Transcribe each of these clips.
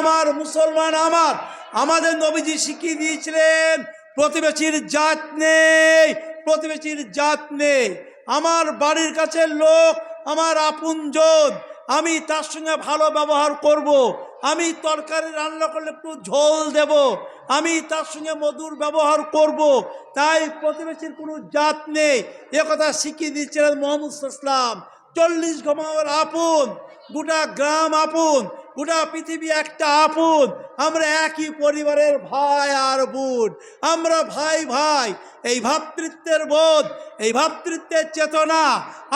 আমার মুসলমান আমার। আমাদের নবীজি শিখিয়ে দিয়েছিলেন, প্রতিবেশীর জাত নেই, প্রতিবেশীর জাত নেই। আমার বাড়ির কাছে লোক, আমার আপনজন, আমি তার সঙ্গে ভালো ব্যবহার করব। আমি তরকারি রান্না করলে একটু ঝোল দেব। আমি তার সঙ্গে মধুর ব্যবহার করব। তাই প্রতিবেশীর কোনো জাত নেই। কথা শিখিয়ে দিচ্ছিলেন মোহাম্মদ ইসলাম চল্লিশ ঘমাওয়ার আপন, গোটা গ্রাম আপন। গোটা পৃথিবী একটা আপন। আমরা একই পরিবারের ভাই আর বোন। আমরা ভাই ভাই এই ভাতৃত্বের বোধ এই ভাতৃত্বের চেতনা।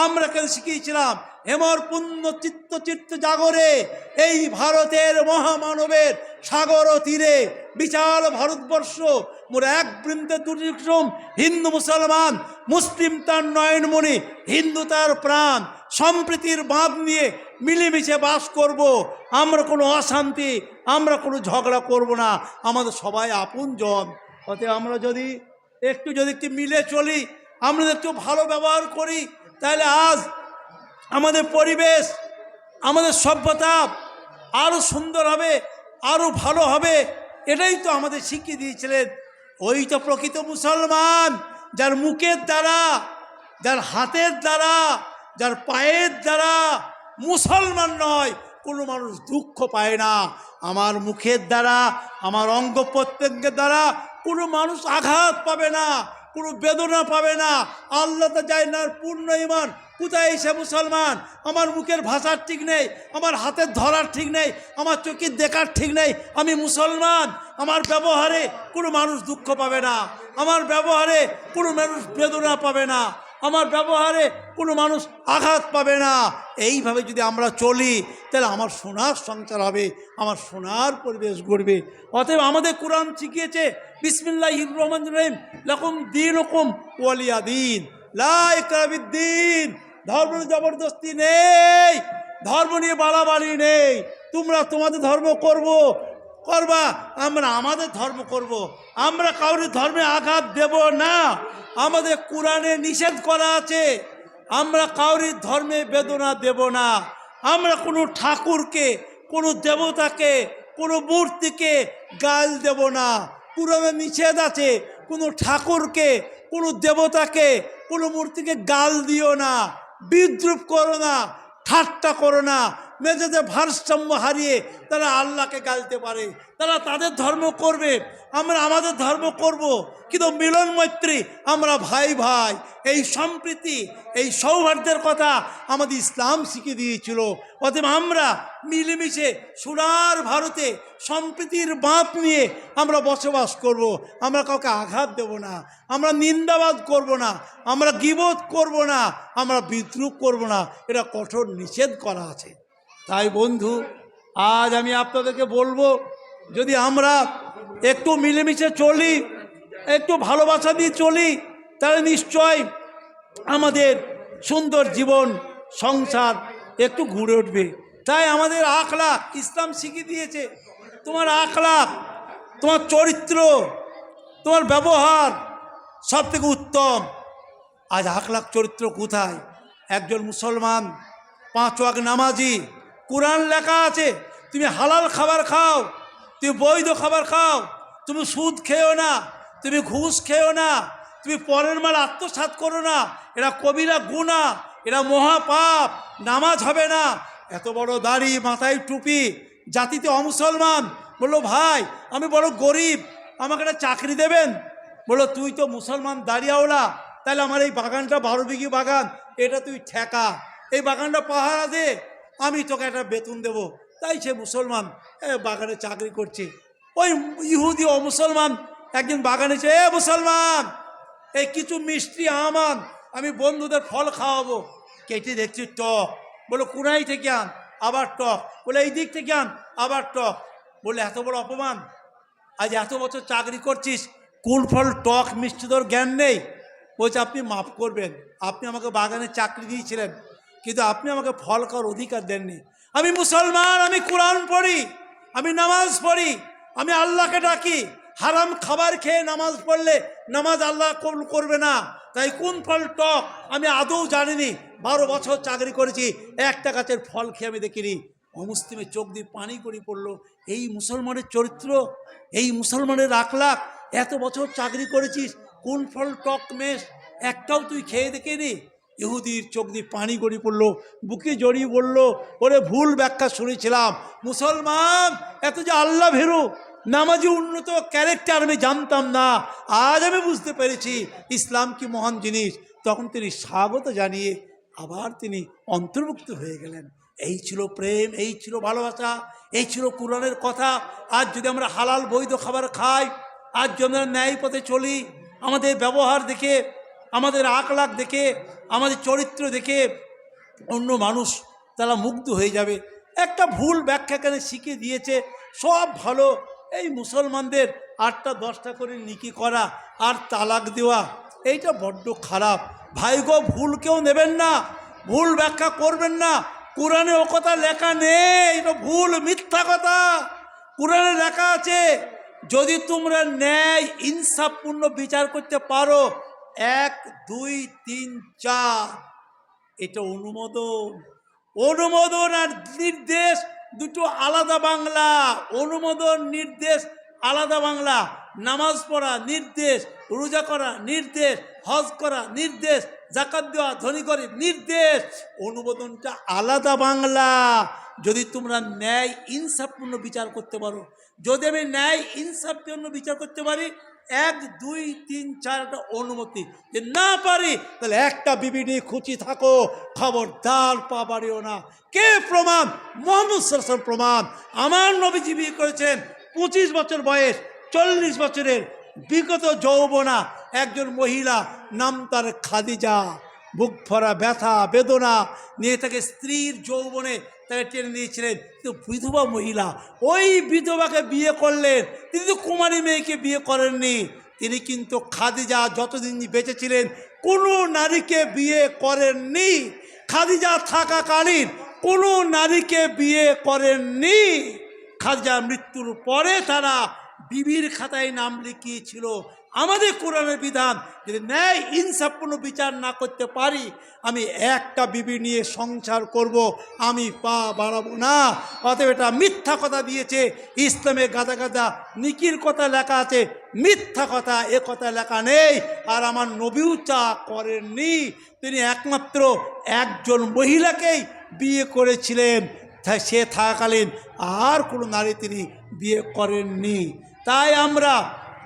আমরা কেন শিখিয়েছিলাম হেমর পুণ্য চিত্ত চিত্ত জাগরে এই ভারতের মহামানবের সাগর তীরে বিশাল ভারতবর্ষ। মোর এক বৃন্দে কুসুম, হিন্দু মুসলমান মুসলিম তার নয়নমণি হিন্দু তার প্রাণ। সম্প্রীতির বাঁধ নিয়ে মিলেমিশে বাস করব। আমরা কোনো অশান্তি, আমরা কোনো ঝগড়া করব না, আমাদের সবাই আপন জন অতএব আমরা যদি একটু যদি একটু মিলে চলি, আমরা একটু ভালো ব্যবহার করি, তাহলে আজ আমাদের পরিবেশ, আমাদের সভ্যতা আরও সুন্দর হবে আরও ভালো হবে, এটাই তো আমাদের শিখিয়ে দিয়েছিলেন ওই তো প্রকৃত মুসলমান, যার মুখের দ্বারা, যার হাতের দ্বারা, যার পায়ের দ্বারা মুসলমান নয়, কোনো মানুষ দুঃখ পায় না। আমার মুখের দ্বারা, আমার অঙ্গ প্রত্যঙ্গের দ্বারা কোনো মানুষ আঘাত পাবে না, কোনো বেদনা পাবে না। আল্লাহ তো যায় না, পূর্ণ ইমান কোথায় এসে মুসলমান? আমার মুখের ভাষার ঠিক নেই, আমার হাতের ধরার ঠিক নেই, আমার চোখের দেখার ঠিক নেই, আমি মুসলমান। আমার ব্যবহারে কোনো মানুষ দুঃখ পাবে না, আমার ব্যবহারে কোনো মানুষ বেদনা পাবে না। আমার ব্যবহারে কোনো মানুষ আঘাত পাবে না। এইভাবে যদি আমরা চলি, তাহলে আমার সোনার সংসার হবে, আমার সোনার পরিবেশ গড়বে। অতএব আমাদের কোরআন শিখিয়েছে বিসমিল্লাহ রহমান রহিম, লকম দিন ওকম ওয়ালিয়া দিন। লাইকাবিদ্দিন ধর্ম জবরদস্তি নেই, ধর্ম নিয়ে বাড়াবাড়ি নেই। তোমরা তোমাদের ধর্ম করব করবা, আমরা আমাদের ধর্ম করব। আমরা কাউরি ধর্মে আঘাত দেব না। আমাদের কোরআনে নিষেধ করা আছে, আমরা কাউরির ধর্মে বেদনা দেব না। আমরা কোনো ঠাকুরকে, কোনো দেবতাকে, কোনো মূর্তিকে গাল দেব না। কোরআনে নিষেধ আছে, কোনো ঠাকুরকে, কোনো দেবতাকে, কোনো মূর্তিকে গাল দিও না, বিদ্রুপ করো না, ঠাট্টা করো না। মেঝেতে ভারসাম্য হারিয়ে তারা আল্লাহকে গালতে পারে, তারা তাদের ধর্ম করবে, আমরা আমাদের ধর্ম করব। কিন্তু মিলন মৈত্রী, আমরা ভাই ভাই, এই সম্প্রীতি, এই সৌহার্দ্যের কথা আমাদের ইসলাম শিখিয়ে দিয়েছিল অতএব আমরা মিলেমিশে সোনার ভারতে সম্প্রীতির বাঁধ নিয়ে আমরা বসবাস করব। আমরা কাউকে আঘাত দেব না, আমরা নিন্দাবাদ করব না, আমরা গিবোধ করব না, আমরা বিদ্রুপ করব না, এটা কঠোর নিষেধ করা আছে তাই বন্ধু, আজ আমি আপনাদেরকে বলব, যদি আমরা একটু মিলেমিশে চলি, একটু ভালোবাসা দিয়ে চলি, তাহলে নিশ্চয় আমাদের সুন্দর জীবন, সংসার একটু ঘুরে উঠবে। তাই আমাদের আখলাখ ইসলাম শিখিয়ে দিয়েছে, তোমার আখলাখ, তোমার চরিত্র, তোমার ব্যবহার সব থেকে উত্তম। আজ আখলাখ চরিত্র কোথায়? একজন মুসলমান, পাঁচ ওয়াক নামাজি কোরআন লেখা আছে, তুমি হালাল খাবার খাও, তুমি বৈধ খাবার খাও, তুমি সুদ খেও না, তুমি ঘুষ খেও না, তুমি পরের মাল আত্মসাৎ করো না, এরা কবিরা গুণা, এরা মহাপাপ, নামাজ হবে না। এত বড় দাড়ি, মাথায় টুপি, জাতিতে অমুসলমান, বলল, ভাই, আমি বড় গরিব, আমাকে একটা চাকরি দেবেন? বলল, তুই তো মুসলমান দাঁড়িয়াওলা, তাহলে আমার এই বাগানটা বারো বিঘি বাগান, এটা তুই ঠেকা। এই বাগানটা পাহারা দে আমি তোকে একটা বেতন দেব। তাই সে মুসলমান বাগানে চাকরি করছে। ওই ইহুদি ও মুসলমান একদিন বাগানে সে এ মুসলমান এই কিছু মিষ্টি আমান, আমি বন্ধুদের ফল খাওয়াবো। কেটে দেখছি টক। বলো, কুনাই থেকে আন, আবার টক। বলে, এই দিক থেকে আন, আবার টক। বলে, এত বড় অপমান। আজ এত বছর চাকরি করছিস কোন ফল, টক, মিষ্টি তোর জ্ঞান নেই। বলছে, আপনি মাফ করবেন। আপনি আমাকে বাগানে চাকরি দিয়েছিলেন। কিন্তু আপনি আমাকে ফল খাওয়ার অধিকার দেননি। আমি মুসলমান, আমি কোরআন পড়ি, আমি নামাজ পড়ি, আমি আল্লাহকে ডাকি। হারাম খাবার খেয়ে নামাজ পড়লে নামাজ আল্লাহ কবুল করবে না। তাই কোন ফল টক আমি আদৌ জানিনি। বারো বছর চাকরি করেছি, একটা গাছের ফল খেয়ে আমি দেখিনি। অমুসলিমের চোখ দিয়ে পানি করে পড়ল। এই মুসলমানের চরিত্র, এই মুসলমানের আখলাখ, এত বছর চাকরি করেছিস, কোন ফল টক মেষ, একটাও তুই খেয়ে দেখে রে ইহুদির চোখ দিয়ে পানি গড়ি পড়ল, বুকে জড়িয়ে বলল, ওরে ভুল ব্যাখ্যা শুনেছিলাম। মুসলমান, এত যে আল্লাহ ভেরো, নামাজি উন্নত ক্যারেক্টার আমি জানতাম না। আজ আমি বুঝতে পেরেছি ইসলাম কি মহান জিনিস। তখন তিনি স্বাগত জানিয়ে আবার তিনি অন্তর্ভুক্ত হয়ে গেলেন। এই ছিল প্রেম, এই ছিল ভালোবাসা, এই ছিল কোরআনের কথা। আজ যদি আমরা হালাল বৈধ খাবার খাই, আজ যদি আমরা ন্যায় পথে চলি, আমাদের ব্যবহার দেখে, আমাদের আকলাক দেখে আমাদের চরিত্র দেখে অন্য মানুষ তারা মুগ্ধ হয়ে যাবে। একটা ভুল ব্যাখ্যা কেন শিখিয়ে দিয়েছে, সব ভালো। এই মুসলমানদের আটটা দশটা করে নিকি করা আর তালাক দেওয়া, এইটা বড্ড খারাপ। ভাই গো, ভুল কেউ নেবেন না, ভুল ব্যাখ্যা করবেন না। কোরআনে ও কথা লেখা নেই, এটা ভুল, মিথ্যা কথা। কোরআনে লেখা আছে, যদি তোমরা ন্যায়, ইনসাফপূর্ণ বিচার করতে পারো এক, দুই, তিন, চার। এটা অনুমোদন। অনুমোদন আর নির্দেশ দুটো আলাদা বাংলা। অনুমোদন, নির্দেশ, আলাদা বাংলা। নামাজ পড়া, নির্দেশ। রোজা করা, নির্দেশ। হজ করা, নির্দেশ। জাকাত দেওয়া, ধনী গরিব, নির্দেশ। অনুমোদনটা আলাদা বাংলা। যদি তোমরা ন্যায় ইনসাফপূর্ণ বিচার করতে পারো। যদি আমি ন্যায় ইনসাফপূর্ণ বিচার করতে পারি এক, দুই, তিন চারটা অনুমতি। যে না পারি, তাহলে একটা বিবি নিয়ে খুঁচি থাকো, খবরদার পা বাড়িও না। কে প্রমাণ? মোহাম্মদ প্রমাণ। আমার নবীজি বিয়ে করেছেন পঁচিশ বছর বয়স, চল্লিশ বছরের বিগত যৌবনা। একজন মহিলা, নাম তার খাদিজা। বুক ভরা ব্যথা, বেদনা নিয়ে তাকে স্ত্রীর যৌবনে তাকে টেনে নিয়েছিলেন। কিন্তু বিধবা মহিলা, ওই বিধবাকে বিয়ে করলেন। তিনি তো কুমারী মেয়েকে বিয়ে করেননি। তিনি কিন্তু খাদিজা যতদিন বেঁচেছিলেন, কোনো নারীকে বিয়ে করেননি। খাদিজা থাকাকালীন কোনো নারীকে বিয়ে করেননি। খাদিজার মৃত্যুর পরে তারা বিবির খাতায় নাম লিখিয়েছিল। আমাদের কোরআনের বিধান, যদি ন্যায় ইনসাফপূর্ণ বিচার না করতে পারি, আমি একটা বিবি নিয়ে সংসার করব, আমি পা বাড়াবো না। অতএব এটা মিথ্যা কথা দিয়েছে, ইসলামে গাদা গাদা নিকির কথা লেখা আছে, মিথ্যা কথা, এ কথা লেখা নেই। আর আমার নবীও চা করেননি। তিনি একমাত্র একজন মহিলাকেই বিয়ে করেছিলেন। তাই সে থাকাকালীন আর কোনো নারী তিনি বিয়ে করেননি। তাই আমরা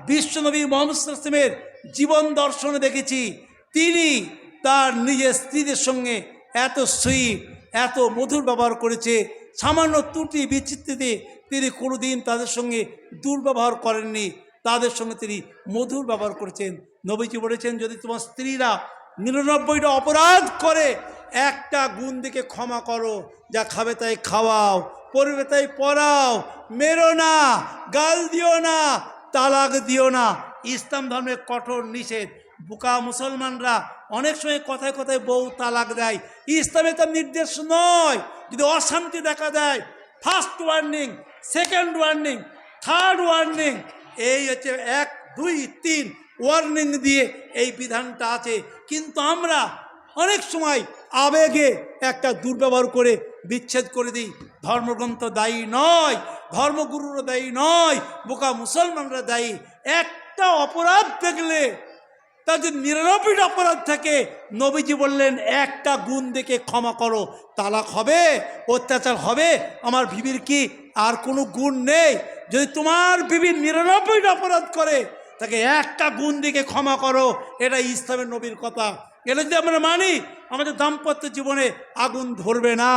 বিশ্বনবী মোহাম্মদ ইসলামের জীবন দর্শনে দেখেছি, তিনি তার নিজের স্ত্রীদের সঙ্গে এত সুইট এত মধুর ব্যবহার করেছে, সামান্য ত্রুটি বিচিত্রিতে তিনি কোনোদিন তাদের সঙ্গে দুর্ব্যবহার করেননি, তাদের সঙ্গে তিনি মধুর ব্যবহার করেছেন। নবীজি বলেছেন, যদি তোমার স্ত্রীরা নিরানব্বইটা অপরাধ করে একটা গুণ দিকে ক্ষমা করো, যা খাবে তাই খাওয়াও, পড়বে তাই পড়াও, মেরো না, গাল দিও না, তালাক দিও না। ইসলাম ধর্মের কঠোর নিষেধ। বুকা মুসলমানরা অনেক সময় কথায় কথায় বউ তালাক দেয়। ইসলামে তার নির্দেশ নয়, যদি অশান্তি দেখা দেয় first warning second warning third warning এই হচ্ছে এক, দুই, তিন ওয়ার্নিং দিয়ে এই বিধানটা আছে। কিন্তু আমরা অনেক সময় আবেগে একটা দুর্ব্যবহার করে বিচ্ছেদ করে দিই। ধর্মগ্রন্থ দায়ী নয় ধর্মগুরুরা দায়ী নয়, বোকা মুসলমানরা দায়ী। একটা অপরাধ দেখলে, তার নিরানব্বইটা অপরাধ থাকে, নবীজি বললেন, একটা গুণ দেখে ক্ষমা করো, তালাক হবে, অত্যাচার হবে, আমার বিবির কি আর কোনো গুণ নেই? যদি তোমার বিবির নিরানব্বইটা অপরাধ করে, তাকে একটা গুণ দিকে ক্ষমা করো। এটা ইসলামের নবীর কথা। এটা যদি আমরা মানি, আমাদের দাম্পত্য জীবনে আগুন ধরবে না,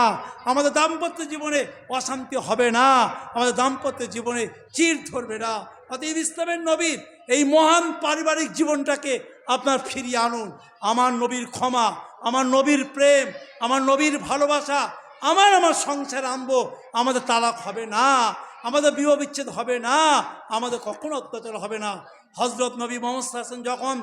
আমাদের দাম্পত্য জীবনে অশান্তি হবে না, আমাদের দাম্পত্য জীবনে চির ধরবে না। অতএব ইসলামের নবীর এই মহান পারিবারিক জীবনটাকে আপনার ফিরিয়ে আনুন। আমার নবীর ক্ষমা, আমার নবীর প্রেম, আমার নবীর ভালোবাসা, আমার আমার সংসার আনব, আমাদের তালাক হবে না, আমাদের বিবাহ বিচ্ছেদ হবে না, আমাদের কখনো অত্যাচার হবে না। হজরত নবী মোহাম্মদ হাসান যখন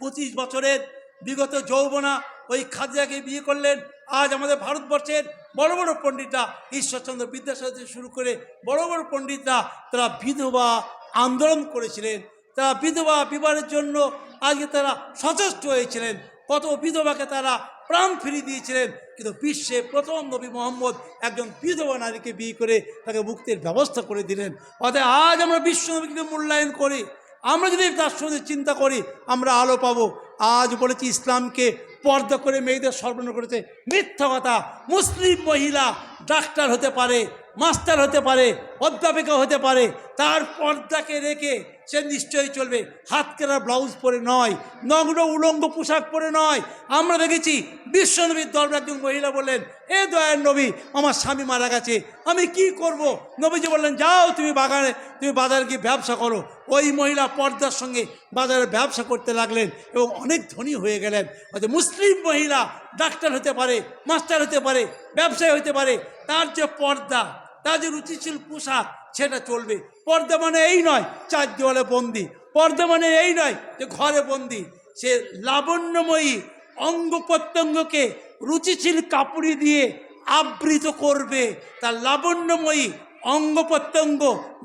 পঁচিশ বছরের বিগত যৌবনা ওই খাদিজাকে বিয়ে করলেন। আজ আমাদের ভারতবর্ষের বড় বড় পণ্ডিতরা, ঈশ্বরচন্দ্র বিদ্যাসাগর শুরু করে বড় বড় পণ্ডিতরা, তারা বিধবা আন্দোলন করেছিলেন। তারা বিধবা বিবাহের জন্য আজকে তারা সচেষ্ট হয়েছিলেন। কত বিধবাকে তারা প্রাণ ফিরিয়ে দিয়েছিলেন। কিন্তু বিশ্বে প্রথম নবী মোহাম্মদ একজন বিধবা নারীকে বিয়ে করে তাকে মুক্তির ব্যবস্থা করে দিলেন। অতএব আজ আমরা বিশ্ব নবীকে মূল্যায়ন করি। আমরা যদি তার সঙ্গে চিন্তা করি, আমরা আলো পাবো। আজ বলেছি, ইসলামকে পর্দা করে মেয়েদের সর্বনা করেছে। মিথ্যা কথা। মুসলিম মহিলা ডাক্তার হতে পারে, মাস্টার হতে পারে, অধ্যাপিকা হতে পারে তার পর্দাকে রেখে সে নিশ্চয়ই চলবে। হাত কেনা ব্লাউজ পরে নয়, নগ্ন উলঙ্গ পোশাক পরে নয়। আমরা দেখেছি বিশ্বনবীর দরবার একজন মহিলা বললেন, এ দয়ার নবী, আমার স্বামী মারা গেছে, আমি কি করব? নবীজি বললেন, যাও তুমি বাগানে, তুমি বাজারে গিয়ে ব্যবসা করো। ওই মহিলা পর্দার সঙ্গে বাজারে ব্যবসা করতে লাগলেন এবং অনেক ধনী হয়ে গেলেন। হয়তো মুসলিম মহিলা, ডাক্তার হতে পারে, মাস্টার হতে পারে, ব্যবসায়ী হতে পারে, তার যে পর্দা, তার যে রুচিশীল পোশাক সেটা চলবে। পর্দা মানে এই নয়, চার দেওয়ালে বন্দি। পর্দা মানে এই নয় যে ঘরে বন্দি। সে লাবণ্যময়ী অঙ্গ প্রত্যঙ্গকে রুচিশীল কাপড়ি দিয়ে আবৃত করবে। তার লাবণ্যময়ী অঙ্গ প্রত্যঙ্গ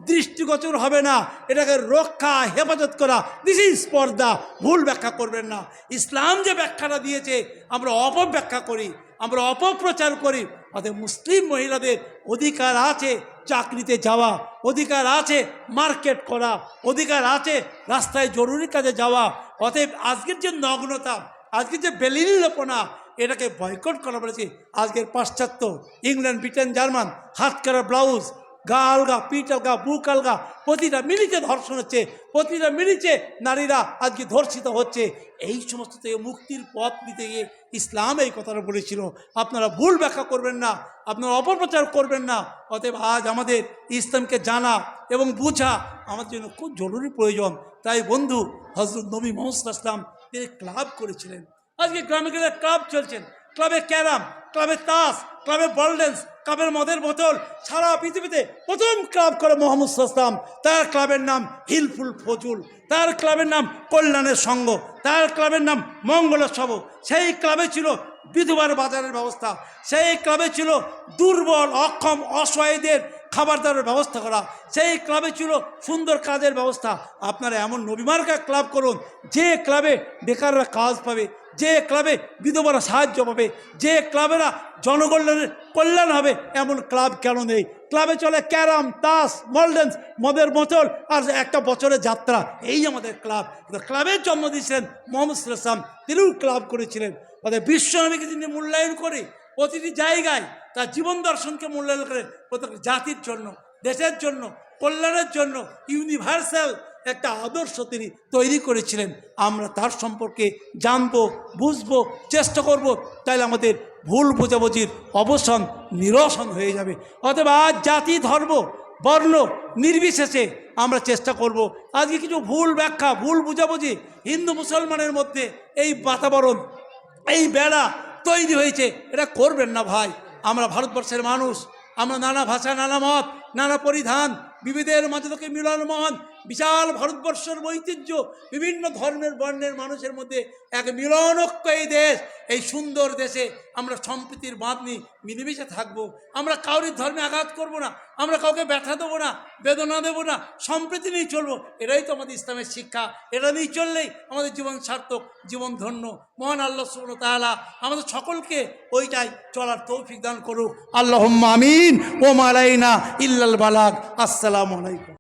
দৃষ্টিগোচর হবে না। এটাকে রক্ষা, হেফাজত করা দিস ইজ পর্দা। ভুল ব্যাখ্যা করবেন না। ইসলাম যে ব্যাখ্যাটা দিয়েছে, আমরা অপব্যাখ্যা করি, আমরা অপপ্রচার করি। অতএব মুসলিম মহিলাদের অধিকার আছে চাকরিতে যাওয়া, অধিকার আছে মার্কেট করা, অধিকার আছে রাস্তায় জরুরি কাজে যাওয়া। অতএব আজকের যে নগ্নতা, আজকের যে বেলিল্যপনা এটাকে বয়কট করা বলেছে। আজকের পাশ্চাত্য, ইংল্যান্ড, ব্রিটেন, জার্মান হাত ব্লাউজ গা আলগা পিঠ আলগা বুক আলগা প্রতিটা মিলিতে ধর্ষণ হচ্ছে, প্রতিটা মিলিতে নারীরা আজকে ধর্ষিত হচ্ছে। এই সমস্ত থেকে মুক্তির পথ দিতে গিয়ে ইসলাম এই কথাটা বলেছিল। আপনারা ভুল ব্যাখ্যা করবেন না, আপনারা অপপ্রচার করবেন না। অতএব আজ আমাদের ইসলামকে জানা এবং বোঝা আমাদের জন্য খুব জরুরি প্রয়োজন। তাই বন্ধু হজরত নবী মোহাম্মদ ইসলাম তিনি ক্লাব করেছিলেন। আজকে গ্রামে গ্রামে ক্লাব চলছেন ক্লাবে ক্যারাম, ক্লাবে তাস, ক্লাবে বল ড্যান্স, ক্লাবের মদের বোতল, সারা পৃথিবীতে প্রথম ক্লাব করে মোহাম্মদ সাল্লাম তার ক্লাবের নাম হিলফুল ফজুল, তার ক্লাবের নাম কল্যাণের সঙ্গ, তার ক্লাবের নাম মঙ্গলের সব সেই ক্লাবে ছিল বিধবার বাজারের ব্যবস্থা, সেই ক্লাবে ছিল দুর্বল, অক্ষম, অসহায়দের খাবার দাবারের ব্যবস্থা করা, সেই ক্লাবে ছিল সুন্দর কাজের ব্যবস্থা। আপনারা এমন নবীমার্কা ক্লাব করুন, যে ক্লাবে বেকাররা কাজ পাবে। যে ক্লাবে বিধবারা সাহায্য পাবে, যে ক্লাবেরা জনকল্যাণের কল্যাণ হবে, এমন ক্লাব কেন নেই? ক্লাবে চলে ক্যারাম, তাস মলডেন্স মদের বোতল আর একটা বছরের যাত্রা, এই আমাদের ক্লাব। ক্লাবের জন্ম দিয়েছিলেন মোহাম্মদ ইসলাম তিনিও ক্লাব করেছিলেন। অর্থাৎ বিশ্বনবীকে তিনি মূল্যায়ন করে প্রতিটি জায়গায় তার জীবন দর্শনকে মূল্যায়ন করে প্রত্যেক জাতির জন্য, দেশের জন্য, কল্যাণের জন্য ইউনিভার্সাল একটা আদর্শ তিনি তৈরি করেছিলেন। আমরা তার সম্পর্কে জানব, বুঝব, চেষ্টা করব তাহলে আমাদের ভুল বোঝাবুঝির অবসান, নিরসন হয়ে যাবে। অতএব আজ জাতি, ধর্ম, বর্ণ নির্বিশেষে আমরা চেষ্টা করব। আজকে কিছু ভুল ব্যাখ্যা, ভুল বুঝাবুঝি হিন্দু মুসলমানের মধ্যে এই বাতাবরণ, এই বেড়া তৈরি হয়েছে, এটা করবেন না ভাই। আমরা ভারতবর্ষের মানুষ, আমরা নানা ভাষা, নানা মত, নানা পরিধান, বিবিধের মাঝে থেকে মিলন মহান বিশাল ভারতবর্ষের ঐতিহ্য, বিভিন্ন ধর্মের বর্ণের মানুষের মধ্যে এক মিলনক্য এই দেশ। এই সুন্দর দেশে আমরা সম্প্রীতির বাঁধ নিয়ে মিলেমিশে থাকব। আমরা কাউরির ধর্মে আঘাত করব না, আমরা কাউকে ব্যথা দেবো না, বেদনা দেবো না, সম্প্রীতি নিয়ে চলবো। এটাই তো আমাদের ইসলামের শিক্ষা। এটা নিয়ে চললেই আমাদের জীবন সার্থক, জীবন ধন্য। মহান আল্লাহ সুবহানাহু ওয়া তাআলা আমাদের সকলকে ওইটাই চলার তৌফিক দান করুক। আল্লাহ আমিন। ও মালাইনা ইল্লাল বালাক আসসালামু আলাইকুম।